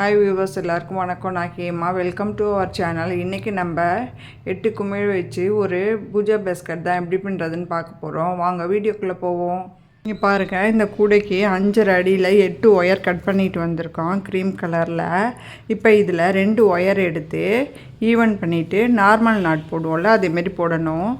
Hi viewers எல்லாருக்கும் வணக்கம். நான் Hema. Welcome to our channel இன்றைக்கி நம்ம எட்டு குமிழ் வச்சு ஒரு பூஜா பேஸ்கட் தான் எப்படி பண்ணுறதுன்னு பார்க்க போகிறோம் வாங்க வீடியோக்குள்ளே போவோம். இங்கே பாருங்கள் இந்த கூடைக்கு அஞ்சரை அடியில் எட்டு ஒயர் கட் பண்ணிட்டு வந்திருக்கோம் க்ரீம் கலரில் இப்போ இதில் ரெண்டு ஒயர் எடுத்து ஈவன் பண்ணிவிட்டு நார்மல் நாட் போடுவோம்ல அதேமாரி போடணும்.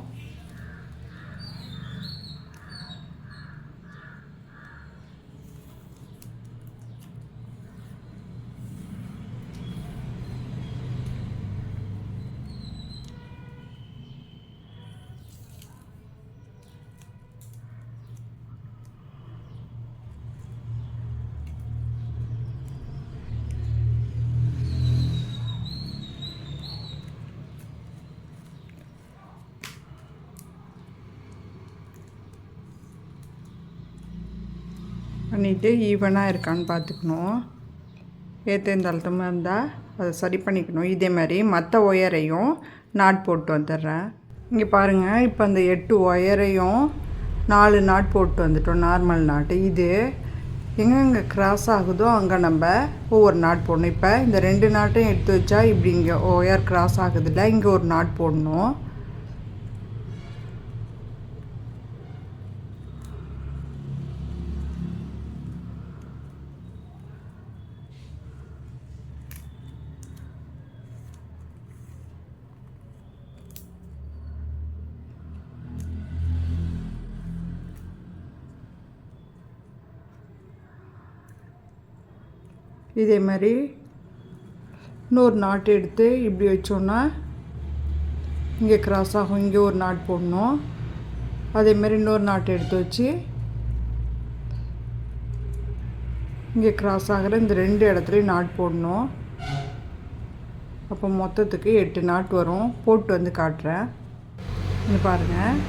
பண்ணிவிட்டு ஈவனாக இருக்கான்னு பார்த்துக்கணும். ஏற்றேன் இருந்தால் அதை சரி பண்ணிக்கணும். இதே மாதிரி மற்ற ஒயரையும் நாட் போட்டு வந்துடுறேன். இங்கே பாருங்கள் இப்போ அந்த எட்டு ஒயரையும் நாலு நாட் போட்டு வந்துட்டோம் நார்மல் நாட்டு இது எங்கெங்கே கிராஸ் ஆகுதோ அங்கே நம்ம ஒவ்வொரு நாட் போடணும். இப்போ இந்த ரெண்டு நாட்டையும் எடுத்து வச்சா இப்படி இங்கே ஒயர் கிராஸ் ஆகுதுல்ல இங்கே ஒரு நாட் போடணும். இதே மாதிரி இன்னொரு நாட்டு எடுத்து இப்படி வச்சோன்னா இங்கே கிராஸ் ஆகும். இங்கே ஒரு நாட் போடணும். அதே மாதிரி இன்னொரு நாட்டு எடுத்து வச்சு இங்கே கிராஸ் ஆகிற இந்த ரெண்டு இடத்துலையும் நாட் போடணும். அப்போ மொத்தத்துக்கு எட்டு நாட்டு வரும். போட்டு வந்து காட்டுறேன். இங்கே பாருங்கள்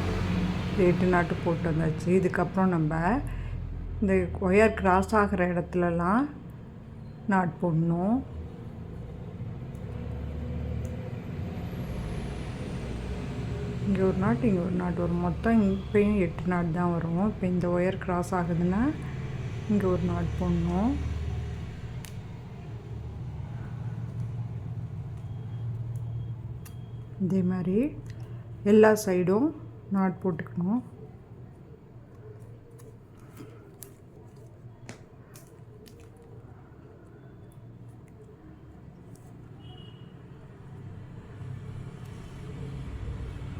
எட்டு நாட்டு போட்டு வந்தாச்சு. இதுக்கப்புறம் நம்ம இந்த ஒயர் கிராஸ் ஆகிற இடத்துலலாம் நாட் போடணும் இங்கே ஒரு நாட்டு இங்கே ஒரு நாட்டு. வரும் மொத்தம் இப்போயும் எட்டு நாட் தான் வரும். இப்போ இந்த ஒயர் கிராஸ் ஆகுதுன்னா இங்கே ஒரு நாட் போடணும் இதே மாதிரி எல்லா சைடும் நாட் போட்டுக்கணும்.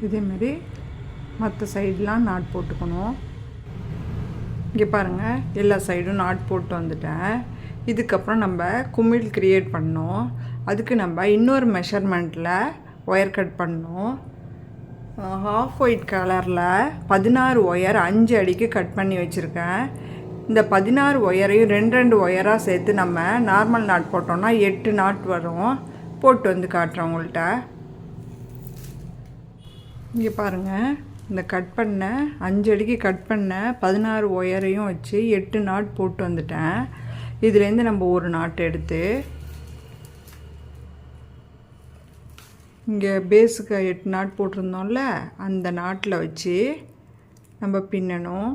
இதேமாரி மற்ற சைடெலாம் நாட் போட்டுக்கணும். இங்கே பாருங்கள் எல்லா சைடும் நாட் போட்டு வந்துட்டேன். இதுக்கப்புறம் நம்ம குமிழ் க்ரியேட் பண்ணோம். அதுக்கு நம்ம இன்னொரு மெஷர்மெண்ட்டில் ஒயர் கட் பண்ணோம். ஹாஃப் ஒயிட் கலரில் பதினாறு ஒயர் அஞ்சு அடிக்கு கட் பண்ணி வச்சுருக்கேன். இந்த பதினாறு ஒயரையும் ரெண்டு ரெண்டு ஒயராக சேர்த்து நம்ம நார்மல் நாட் போட்டோம்னா எட்டு நாட் வரும். போட்டு வந்து காட்டுறேன் உங்கள்கிட்ட இங்கே பாருங்கள் இந்த கட் பண்ண அஞ்சு அடிக்கு கட் பண்ண பதினாறு ஒயரையும் வச்சு எட்டு நாட் போட்டு வந்துட்டேன். இதுலேருந்து நம்ம ஒரு நாட்டு எடுத்து இங்கே பேஸுக்கு எட்டு நாட் போட்டிருந்தோம்ல அந்த நாட்டில் வச்சு நம்ம பின்னணும்.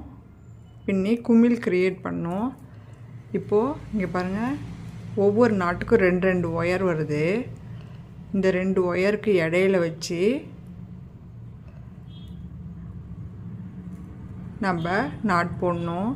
பின்னி குமிழ் க்ரியேட் பண்ணோம் இப்போது இங்கே பாருங்கள் ஒவ்வொரு நாட்டுக்கும் ரெண்டு ரெண்டு ஒயர் வருது. இந்த ரெண்டு ஒயருக்கு இடையில வச்சு நம்ம நாட் போடணும்.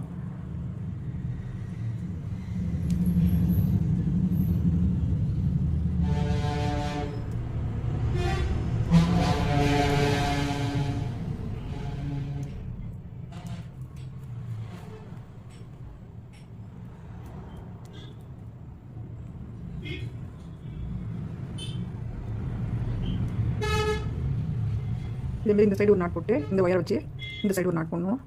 இதேமாரி இந்த சைடு ஒரு நாட் போட்டு இந்த ஒயர் வச்சு இந்த சைடு ஒரு நாட் போடணும்.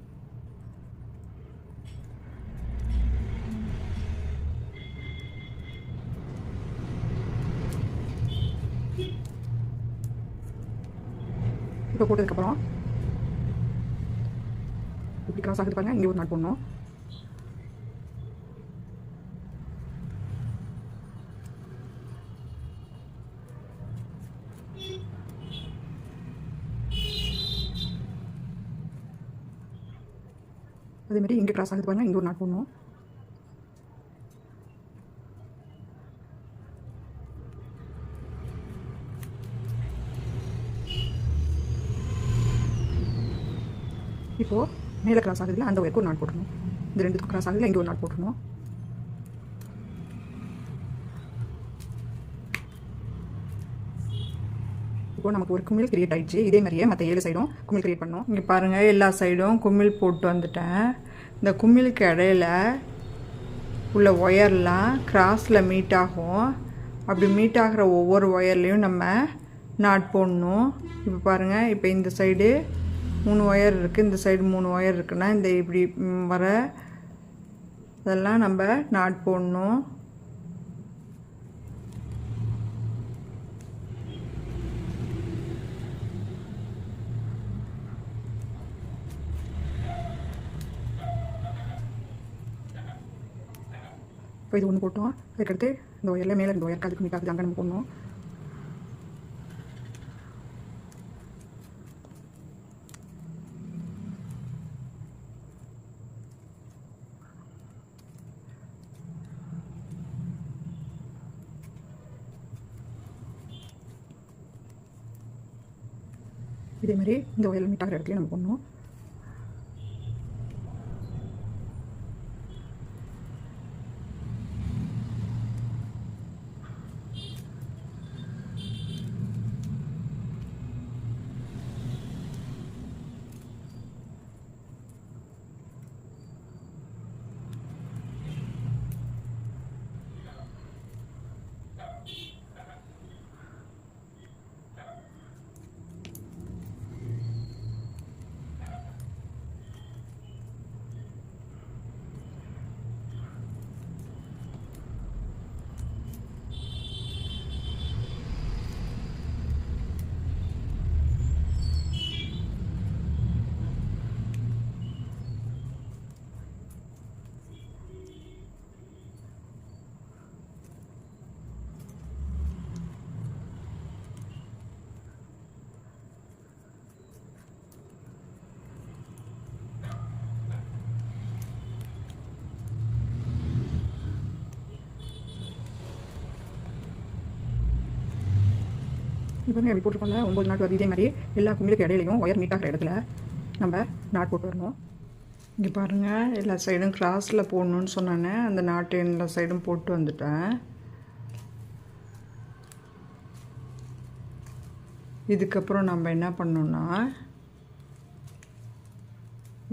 கிராஸ் ஆகுது பாருங்கள் இங்கே ஒரு நாட் போடணும். அதேமாரி இங்கே கிராஸ் ஆகுது பாருங்கள் இங்கே ஒரு நாட் போடணும். இப்போது மேலே கிராஸ் ஆகுதுல அந்த ஒயருக்கு ஒரு நாட் போட்டுருணும் இந்த ரெண்டுத்துக்கும் கிராஸ் ஆகுதுல இங்கே ஒரு நாட் போட்டுருணும் இப்போ நமக்கு ஒரு குமிழ் கிரியேட் ஆகிடுச்சு இதே மாதிரியே மற்ற ஏழு சைடும் குமிழ் கிரியேட் பண்ணோம். இங்கே பாருங்கள் எல்லா சைடும் குமிழ் போட்டு வந்துட்டேன். இந்த குமிழுக்கு இடையில உள்ள ஒயர்லாம் கிராஸில் மீட் ஆகும். அப்படி மீட் ஆகிற ஒவ்வொரு ஒயர்லேயும் நம்ம நாட் போடணும். இப்போ பாருங்கள் இப்போ இந்த சைடு மூணு ஒயர் இருக்குது இந்த சைடு மூணு ஒயர் இருக்குன்னா இந்த இப்படி வர அதெல்லாம் நம்ம நாட் போடணும். இப்போ இது ஒன்று போட்டோம். அதுக்கடுத்து இந்த ஒயரில் மேலே இந்த ஒயர் காதுக்கு மீட் அங்கே நம்ம போடணும். இதே மாதிரி இந்த ஒயல் மீட் ஆகிற இடத்துலையும் நம்ம பண்ணுவோம். பாருங்கள் எப்படி போட்டிருக்கோம்ல ஒம்பது நாட் வருது இதே மாதிரி எல்லா குமிழுக்கு இடையிலையும் ஒயர் மீட் ஆகிற இடத்துல நம்ம நாட் போட்டு வரணும். இங்கே பாருங்கள் எல்லா சைடும் கிராஸில் போடணும்னு சொன்னானே அந்த நாட்டு எல்லா சைடும் போட்டு வந்துட்டேன். இதுக்கப்புறம் நம்ம என்ன பண்ணோன்னா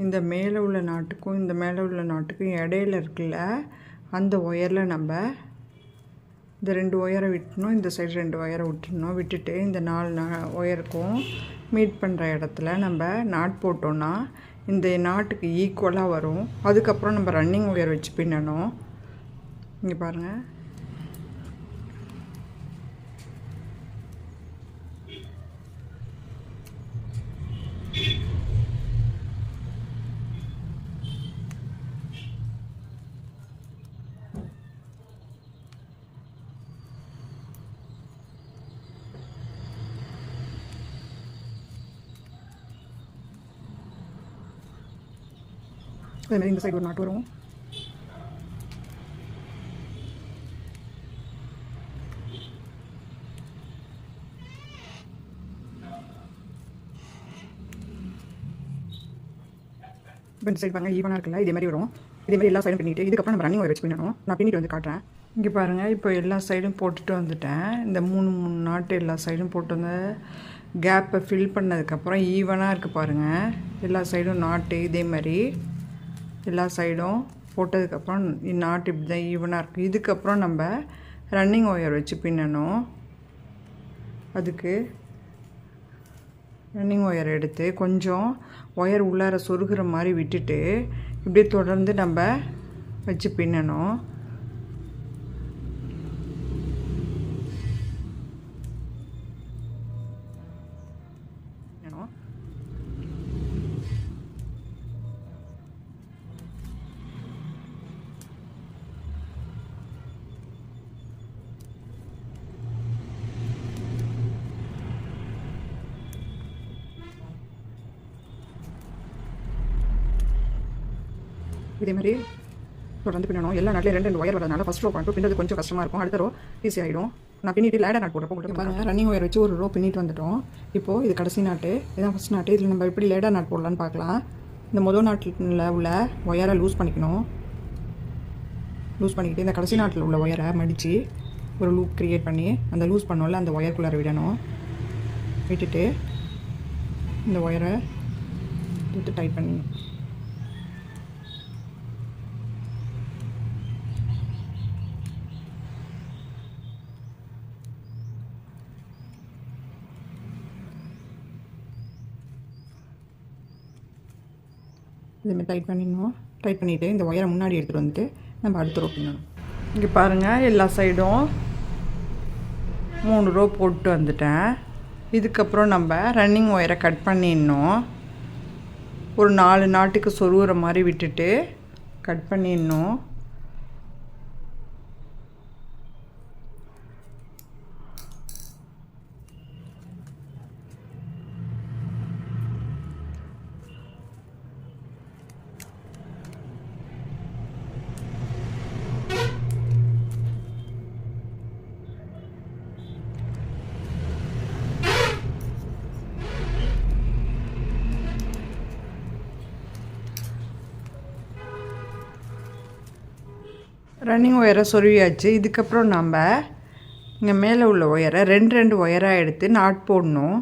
இந்த மேலே உள்ள நாட்டுக்கும் இந்த மேலே உள்ள நாட்டுக்கும் இடையில இருக்குல்ல அந்த ஒயரில் நம்ம இந்த ரெண்டு ஒயரை விட்டணும் இந்த சைடு ரெண்டு ஒயரை விட்டுடணும். விட்டுட்டு இந்த நாலு நா ஒயருக்கும் மீட் பண்ணுற இடத்துல நம்ம நாட் போட்டோன்னா இந்த நாட்டுக்கு ஈக்குவலாக வரும். அதுக்கப்புறம் நம்ம ரன்னிங் ஒயர் வச்சு பின்னணும். இங்கே பாருங்கள் அதே மாதிரி இந்த சைடு ஒரு நாட்டு வரும் இப்போ இந்த சைடு பாருங்கள் ஈவனாக இருக்குல்ல இதே மாதிரி வரும். இதே மாதிரி எல்லா சைடும் பின்னிட்டு இதுக்கப்புறம் நம்ம ரன்னிங் ஒயர் வச்சு பின்னணும். நான் பின்னிட்டு வந்து காட்டுறேன். இங்கே பாருங்கள் இப்போ எல்லா சைடும் போட்டுட்டு வந்துட்டேன். இந்த மூணு மூணு நாட்டு எல்லா சைடும் போட்டு வந்து கேப்பை ஃபில் பண்ணதுக்கப்புறம் ஈவனாக இருக்குது பாருங்கள் எல்லா சைடும் நாட்டு இதே மாதிரி. எல்லா சைடும் போட்டதுக்கப்புறம் நாட்டு இப்படி தான் ஈவனாக இருக்குது இதுக்கப்புறம் நம்ம ரன்னிங் ஒயர் வச்சு பின்னணும் அதுக்கு ரன்னிங் ஒயர் எடுத்து கொஞ்சம் ஒயர் உள்ளார சொருகிற மாதிரி விட்டுட்டு இப்படியே தொடர்ந்து நம்ம வச்சு பின்னணும். இதே மாதிரி தொடர்ந்து பின்னணும். எல்லா நாட்டிலையும் ரெண்டு ரெண்டு ஒயர் வரதுனால ஃபஸ்ட் ரோ பண்ணிட்டு பின்றது கொஞ்சம் கஷ்டமாக இருக்கும். அடுத்த ரோ ஈஸி ஆகிடும் நான் பின்னிட்டு லேடர் நாட் போடுறப்போ போட்டு பாருங்க ரன்னிங் ஒயர் வச்சு ஒரு ரோ பின்னிட்டு வந்துட்டோம். இப்போது இது கடைசி நாட்டு இதான் ஃபஸ்ட் நாட்டு இதில் நம்ம எப்படி லேடர் நாட் போடலான்னு பார்க்கலாம். இந்த முதல் நாட்டில் உள்ள ஒயரை லூஸ் பண்ணிக்கணும். லூஸ் பண்ணிக்கிட்டு இந்த கடைசி நாட்டில் உள்ள ஒயரை மடித்து ஒரு லூப் க்ரியேட் பண்ணி அந்த லூஸ் பண்ணோம்ல அந்த ஒயருக்குள்ளார விடணும். விட்டுட்டு இந்த ஒயரை எடுத்து டைட் பண்ணிடணும் இதுமாதிரி டைட் பண்ணிடணும் டைட் பண்ணிவிட்டு இந்த ஒயரை முன்னாடி எடுத்துகிட்டு வந்துட்டு நம்ம அடுத்த ரோ பின்னணும். இங்கே பாருங்கள் எல்லா சைடும் மூணு ரோ போட்டு வந்துட்டேன். இதுக்கப்புறம் நம்ம ரன்னிங் ஒயரை கட் பண்ணிடணும். ஒரு நாலு நாட்டுக்கு சொருகிற மாதிரி விட்டுட்டு கட் பண்ணிடணும். ரன்னிங் ஒயரை சொருவியாச்சு இதுக்கப்புறம் நம்ம இங்கே மேலே உள்ள ஒயரை ரெண்டு ரெண்டு ஒயராக எடுத்து நாட் போடணும்.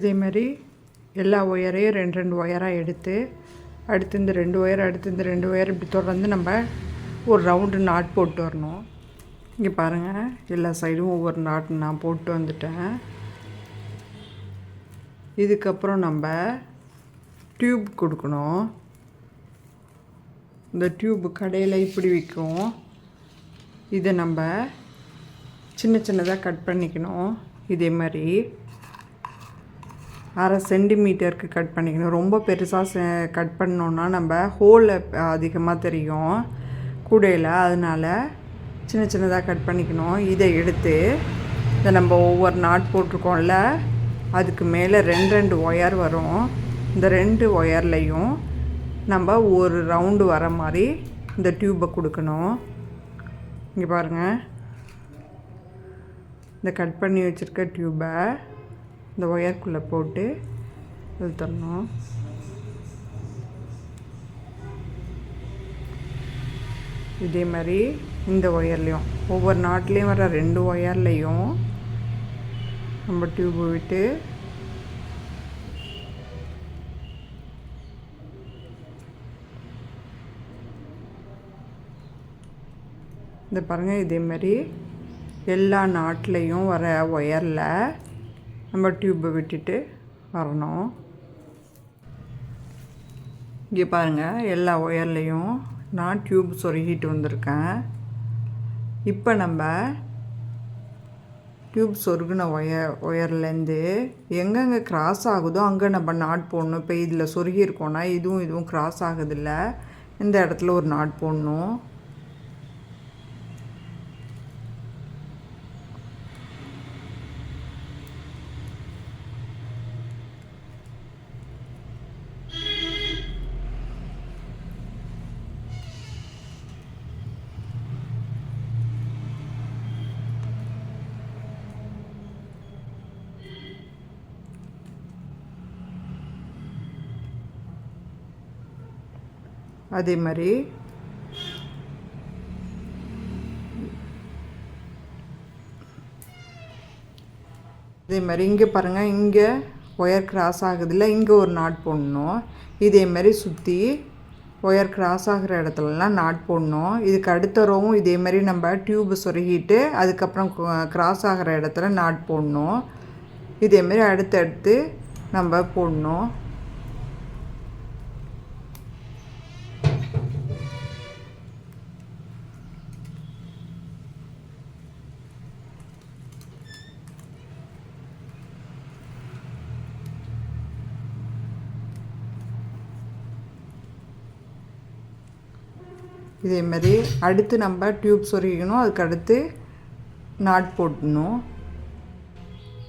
இதே மாதிரி எல்லா ஒயரையும் ரெண்டு ரெண்டு ஒயராக எடுத்து அடுத்து இந்த ரெண்டு ஒயர் அடுத்து இந்த ரெண்டு ஒயர் இப்படி தொடர்ந்து நம்ம ஒரு ரவுண்டு நாட் போட்டு வரணும். இங்கே பாருங்கள் எல்லா சைடும் ஒவ்வொரு நாட் நான் போட்டு வந்துட்டேன். இதுக்கப்புறம் நம்ம டியூப் கொடுக்கணும். இந்த டியூப் கடையில் இப்படி விற்கும். இதை நம்ம சின்ன சின்னதாக கட் பண்ணிக்கணும். இதே மாதிரி. அரை சென்டிமீட்டருக்கு கட் பண்ணிக்கணும். ரொம்ப பெருசாக கட் பண்ணோன்னா நம்ம ஹோல் அதிகமாக தெரியும். கூடையில். அதனால் சின்ன சின்னதாக கட் பண்ணிக்கணும். இதை எடுத்து இதை நம்ம ஒவ்வொரு நாட் போட்டிருக்கோம்ல அதுக்கு மேலே ரெண்டு ரெண்டு ஒயர் வரும். இந்த ரெண்டு ஒயர்லையும் நம்ம ஒரு ரவுண்டு வர மாதிரி இந்த டியூப்பை கொடுக்கணும். இங்கே பாருங்கள் இந்த கட் பண்ணி வச்சுருக்க டியூப்பை இந்த ஒயர்க்குள்ளே போட்டு இழுத்துடணும் இதே மாதிரி இந்த ஒயர்லேயும். ஒவ்வொரு நாட்லேயும் வர ரெண்டு ஒயர்லேயும் நம்ம டியூப் விட்டு இந்த பாருங்கள் இதே மாதிரி எல்லா நாட்லேயும் வர ஒயரில் நம்ம டியூப்பை விட்டுட்டு வரணும். இங்கே பாருங்கள் எல்லா ஒயர்லேயும் நான் டியூப் சொருகிட்டு வந்திருக்கேன். இப்போ நம்ம டியூப் சொருகின ஒயர் ஒயர்லேருந்து எங்கெங்கே கிராஸ் ஆகுதோ அங்கே நம்ம நாட் போடணும். இப்போ இதில் சொருகியிருக்கோன்னா இதுவும் இதுவும் கிராஸ் ஆகுதில்ல. இந்த இடத்துல ஒரு நாட் போடணும். அதே மாதிரி. அதே மாதிரி இங்கே பாருங்கள் இங்கே ஒயர் கிராஸ் ஆகுதில்ல இங்கே ஒரு நாட் போடணும். இதே மாதிரி சுற்றி ஒயர் கிராஸ் ஆகிற இடத்துலலாம் நாட் போடணும். இதுக்கு அடுத்த ரோவும் இதே மாதிரி நம்ம டியூப் சொருகிட்டு அதுக்கப்புறம் கிராஸ் ஆகிற இடத்துல நாட் போடணும். இதேமாரி அடுத்தடுத்து நம்ம போடணும். இதேமாரி அடுத்து நம்ம டியூப் சொருகிக்கணும். அதுக்கு அடுத்து நாட் போடணும்.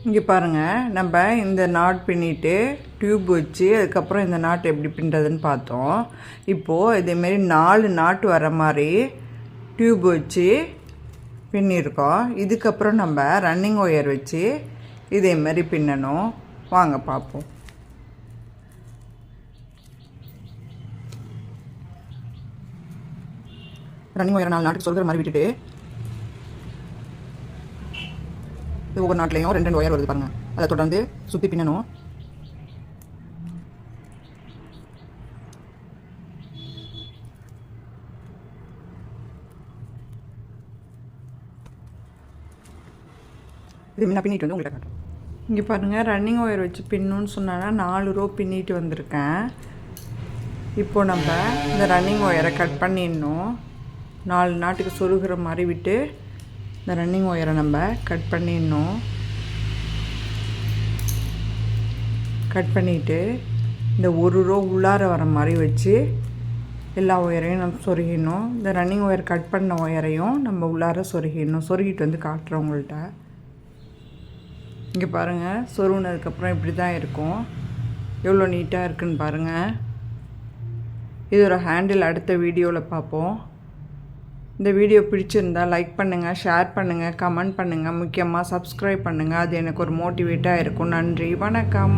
இங்கே பாருங்கள் நம்ம இந்த நாட் பின்னிட்டு டியூப் வச்சு அதுக்கப்புறம் இந்த நாட் எப்படி பின்னுறதுன்னு பார்த்தோம். இப்போது இதேமாரி நாலு நாட்டு வர மாதிரி டியூப் வச்சு பின்னிருக்கோம். இதுக்கப்புறம் நம்ம ரன்னிங் ஒயர் வச்சு இதேமாரி பின்னணும். வாங்க பார்ப்போம். ரன்னிங் ஒயர் நாலு நாட்டுக்கு சொல்கிற மாதிரி விட்டுட்டு இது ஒவ்வொரு நாட்டிலையும் ரெண்டு ரெண்டு ஒயர் வருது பாருங்க. அதை தொடர்ந்து சுற்றி பின்னணும். இது முன்ன பின்னிட்டு வந்து உங்கள்கிட்ட காட்டும் இங்கே பாருங்கள் ரன்னிங் ஒயர் வச்சு பின்னுன்னு சொன்னா நாலு ரோ பின்னிட்டு வந்திருக்கேன். இப்போது நம்ம இந்த ரன்னிங் ஒயரை கட் பண்ணிடணும். நாலு நாட்டுக்கு சொருகிற மாதிரி விட்டு இந்த ரன்னிங் ஒயரை நம்ம கட் பண்ணிடணும். கட் பண்ணிவிட்டு இந்த ஒரு ரோ உள்ளார வர மாதிரி வச்சு எல்லா ஒயரையும் நம்ம சொருகிடணும். இந்த ரன்னிங் ஒயர் கட் பண்ண ஒயரையும் நம்ம உள்ளார சொருகிடணும். சொருகிட்டு வந்து காட்டுறோம் உங்கள்கிட்ட இங்கே பாருங்கள் சொருகினதுக்கப்புறம் இப்படி தான் இருக்கும். எவ்வளோ நீட்டாக இருக்குன்னு பாருங்கள் இதோட ஹேண்டில் அடுத்த வீடியோவில் பார்ப்போம். இந்த வீடியோ பிடிச்சிருந்தா லைக் பண்ணுங்கள் ஷேர் பண்ணுங்கள் கமெண்ட் பண்ணுங்கள் முக்கியமாக சப்ஸ்கிரைப் பண்ணுங்கள் அது எனக்கு ஒரு மோட்டிவேட்டாக இருக்கும். நன்றி வணக்கம்.